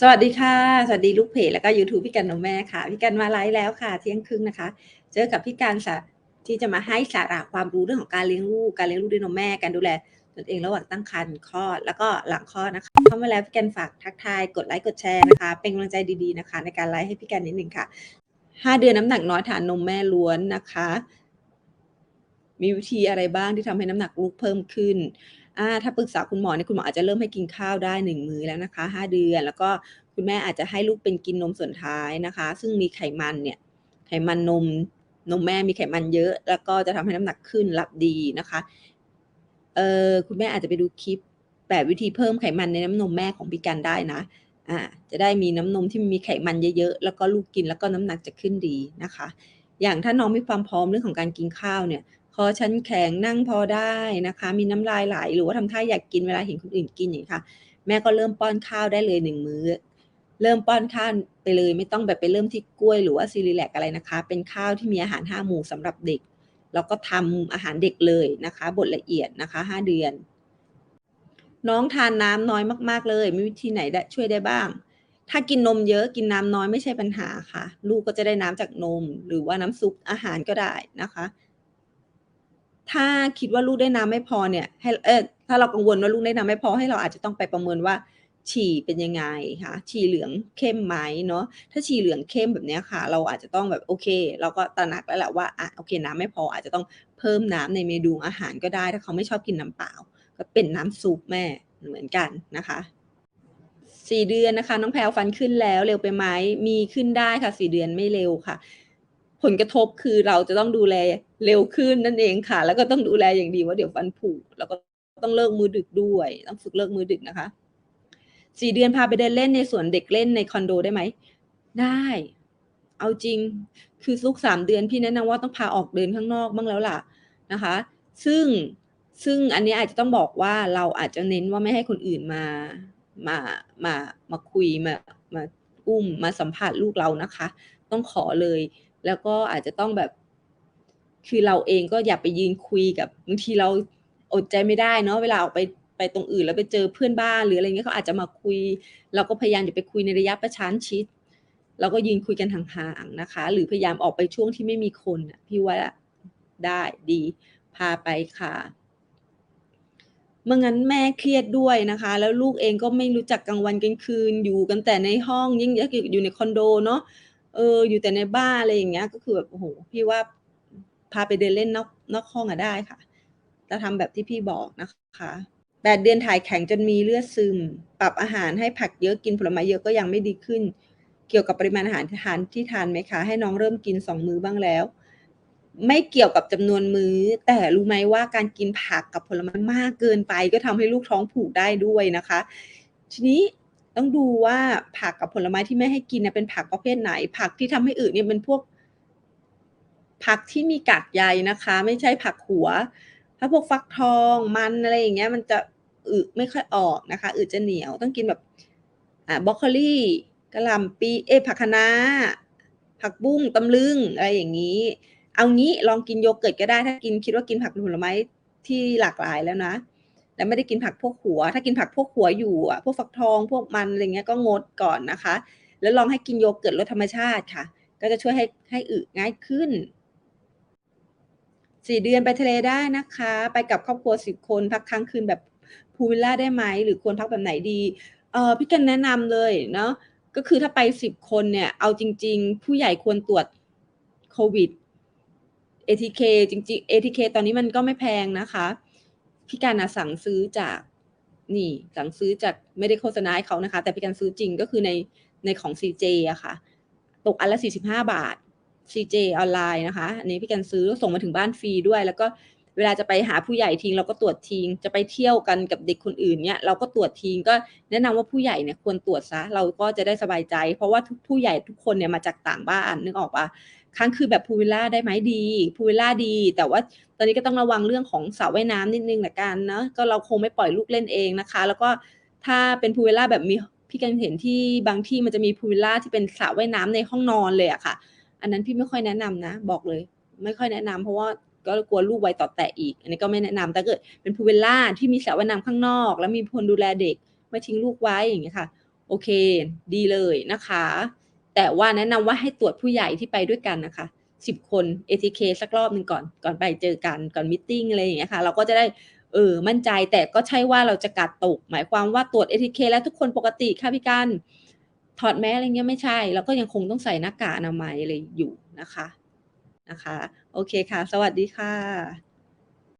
สวัสดีค่ะ สวัสดีลูกเพจแล้วก็ยูทูบพี่กันนมแม่ค่ะ พี่กันมาไลฟ์แล้วค่ะเที่ยงครึ่งนะคะ เจอกับพี่กันสะที่จะมาให้สาระความรู้เรื่องของการเลี้ยงลูก การเลี้ยงลูกด้วยนมแม่ การดูแลตนเองระหว่างตั้งครรภ์คลอดแล้วก็หลังคลอดนะคะ เข้ามาแล้วพี่กันฝากทักทายกดไลค์กดแชร์นะคะ เป็นกำลังใจดีๆนะคะ ในการไลฟ์ให้พี่กันนิดนึงค่ะห้าเดือนน้ำหนักน้อยทานนมแม่ล้วนนะคะ มีวิธีอะไรบ้างที่ทำให้น้ำหนักลูกเพิ่มขึ้นอ่าถ้าปรึกษาคุณหมอเนี่ยคุณหมออาจจะเริ่มให้กินข้าวได้1มื้อแล้วนะคะ 5 เดือน แล้วก็คุณแม่อาจจะให้ลูกเป็นกินนมส่วนท้ายนะคะ ซึ่งมีไขมันเนี่ยไขมันนมนมแม่มีไขมันเยอะ แล้วก็จะทำให้น้ำหนักขึ้นหลับดีนะคะเออคุณแม่อาจจะไปดูคลิปแบบวิธีเพิ่มไขมันในน้ำนมแม่ของพี่กันได้นะอ่าจะได้มีน้ำนมที่มีไขมันเยอะๆแล้วก็ลูกกินแล้วก็น้ำหนักจะขึ้นดีนะคะ อย่างถ้าน้องมีความพร้อมเรื่องของการกินข้าวเนี่ย อชั้นแข็งนั่งพอได้นะคะ มีน้ำลายไหลหรือว่าทำท่าอยากกินเวลาเห็นคนอื่นกินอย่างนี้ค่ะ แม่ก็เริ่มป้อนข้าวได้เลย1มื้อ เริ่มป้อนข้าวไปเลยไม่ต้องแบบไปเริ่มที่กล้วยหรือว่า Cerelac อะไรนะคะ เป็นข้าวที่มีอาหาร5หมู่สำหรับเด็กแล้วก็ทำอาหารเด็กเลยนะคะบดละเอียดนะคะ5เดือน น้องทานน้ำน้อยมาก ๆ เลย มีวิธีไหนได้ช่วยได้บ้าง ถ้ากินนมเยอะกินน้ำน้อยไม่ใช่ปัญหาค่ะ ลูกก็จะได้น้ำจากนม หรือว่าน้ำซุปอาหารก็ได้นะคะ ถ้าคิดว่าลูกได้น้ำไม่พอเนี่ยให้เอ๊ยถ้าเรากังวลว่าลูกได้น้ำไม่พอให้เราอาจจะต้องไปประเมินว่า ฉี่เป็นยังไงคะฉี่เหลืองเข้มไหมเนาะถ้าฉี่เหลืองเข้มแบบนี้ค่ะ เราอาจจะต้องแบบโอเค เราก็ตระหนักแล้วแหละว่าอะโอเคน้ำไม่พออาจจะต้องเพิ่มน้ำในเมนูอาหารก็ได้ ถ้าเขาไม่ชอบกินน้ำเปล่า ก็เป็นน้ำซุปแม่เหมือนกันนะคะ4เดือนนะคะ น้องแพรวฟันขึ้นแล้วเร็วไปไหมมีขึ้นได้ค่ะ4เดือนไม่เร็วค่ะ ผลกระทบคือเราจะต้องดูแล เร็วขึ้นนั่นเองค่ะ แล้วก็ต้องดูแลอย่างดีว่าเดี๋ยวฟันผุแล้วก็ต้องเลิกมือดึกด้วย ต้องฝึกเลิกมือดึกนะคะ4เดือนพาไปเดินเล่นในสวนเด็กเล่นในคอนโดได้ไหมได้ เอาจริงคือลูก3เดือนพี่แนะนำว่าต้องพาออกเดินข้างนอกบ้างแล้วล่ะนะคะ ซึ่งซึ่งอันนี้อาจจะต้องบอกว่าเราอาจจะเน้นว่าไม่ให้คนอื่นมามามามาคุยมามาอุ้มมาสัมผัสลูกเรานะคะ ต้องขอเลย แล้วก็อาจจะต้องแบบ คือเราเองก็อย่าไปยืนคุยกับบางทีเราอดใจไม่ได้เนาะเวลาออกไปไปตรงอื่นแล้วไปเจอเพื่อนบ้านหรืออะไรเงี้ยเขาอาจจะมาคุย เราก็พยายามอย่าไปคุยในระยะประชันชิดเราก็ยืนคุยกันห่างๆนะคะ หรือพยายามออกไปช่วงที่ไม่มีคนพี่ว่าได้ดีพาไปค่ะไม่งั้นแม่เครียดด้วยนะคะ แล้วลูกเองก็ไม่รู้จักกลางวันกลางคืนอยู่กันแต่ในห้องยิ่งอยู่ในคอนโดเนาะเอออยู่แต่ในบ้านอะไรอย่างเงี้ย ก็คือแบบโอ้โฮพี่ว่า พาไปเดินเล่นนอกนอกห้องอะได้ค่ะถ้าทำแบบที่พี่บอกนะคะ8เดือนถ่ายแข็งจนมีเลือดซึม ปรับอาหารให้ผักเยอะกินผลไม้เยอะก็ยังไม่ดีขึ้น เกี่ยวกับปริมาณอาหารทานที่ทานไหมคะ?ให้น้องเริ่มกิน2มื้อบ้างแล้ว ไม่เกี่ยวกับจำนวนมื้อ แต่รู้ไหมว่าการกินผักกับผลไม้มากเกินไป ก็ทำให้ลูกท้องผูกได้ด้วยนะคะ ทีนี้ต้องดูว่าผักกับผลไม้ที่แม่ให้กินน่ะเป็นผักประเภทไหน ผักที่ทำให้อึเนี่ยเป็นพวก ผักที่มีกากใยนะคะ ไม่ใช่ผักหัว ถ้าพวกฟักทองมันอะไรอย่างเงี้ยมันจะอึไม่ค่อยออกนะคะอึจะเหนียวต้องกินแบบอ่าบรอกโคลีกะหล่ำปีเอผักคะน้าผักบุ้งตำลึงอะไรอย่างงี้ เอางี้ลองกินโยเกิร์ตก็ได้ถ้ากินคิดว่ากินผักผลไม้ที่หลากหลายแล้วนะแต่ไม่ได้กินผักพวกหัว ถ้ากินผักพวกหัวอยู่อะพวกฟักทองพวกมันอะไรเงี้ยก็งดก่อนนะคะ แล้วลองให้กินโยเกิร์ตรสธรรมชาติค่ะ ก็จะช่วยให้ให้อึง่ายขึ้น 4เดือนไปทะเลได้นะคะ ไปกับครอบครัว10คนพักค้างคืนแบบพูลวิลลาได้ไหมหรือควรพักแบบไหนดี?เออพี่กันแนะนำเลยเนาะก็คือถ้าไป10คนเนี่ยเอาจริง ๆ ผู้ใหญ่ควรตรวจโควิด ATK จริงๆ ATK ตอนนี้มันก็ไม่แพงนะคะพี่กันน่ะสั่งซื้อจากนี่สั่งซื้อจากไม่ได้โฆษณาให้เขานะคะ แต่พี่กันซื้อจริงก็คือในในของ CJ อะค่ะ ตกอันละ45 บาท CJ ออนไลน์นะคะ อันนี้พี่กันซื้อส่งมาถึงบ้านฟรีด้วย แล้วก็เวลาจะไปหาผู้ใหญ่ทีเราก็ตรวจทีจะไปเที่ยวกันกับเด็กคนอื่นเนี่ยเราก็ตรวจทีก็แนะนำว่าผู้ใหญ่เนี่ยควรตรวจเสียเราก็จะได้สบายใจ เพราะว่าทุกผู้ใหญ่ทุกคนเนี่ยมาจากต่างบ้านนึกออกปล่า?ค้างคืนแบบพูลวิลลาได้ไหม?ดีพูลวิลลาดี แต่ว่าตอนนี้ก็ต้องระวังเรื่องของสระว่ายน้ำนิดนึงละกันเนาะก็เราคงไม่ปล่อยลูกเล่นเองนะคะ แล้วก็ถ้าเป็นพูลวิลลาแบบมีพี่กันเห็นที่บางที่มันจะมีพูลวิลลาที่เป็นสระว่ายน้ำในห้องนอนเลยอะค่ะ อันนั้นพี่ไม่ค่อยแนะนำนะ บอกเลย ไม่ค่อยแนะนำเพราะว่าก็กลัวลูกไวต่อแตะอีก อันนี้ก็ไม่แนะนำแต่เกิดเป็นพูเวลล่าที่มีสระว่ายน้ำข้างนอก แล้วมีคนดูแลเด็กไม่ทิ้งลูกไว้อย่างเงี้ยค่ะ โอเค ดีเลยนะคะ แต่ว่าแนะนำว่าให้ตรวจผู้ใหญ่ที่ไปด้วยกันนะคะสิบคน ATK สักรอบหนึ่งก่อนก่อนไปเจอกันก่อนมิ팅อะไรอย่างเงี้ยค่ะเราก็จะได้เออมั่นใจแต่ก็ใช่ว่าเราจะกัดตก หมายความว่าตรวจ ATK แล้วทุกคนปกติค่ะพี่กัน ถอดแมสอะไรเงี้ยไม่ใช่เราก็ยังคงต้องใส่หน้ากากอนามัยอะไรอยู่นะคะนะคะ โอเคค่ะ สวัสดีค่ะ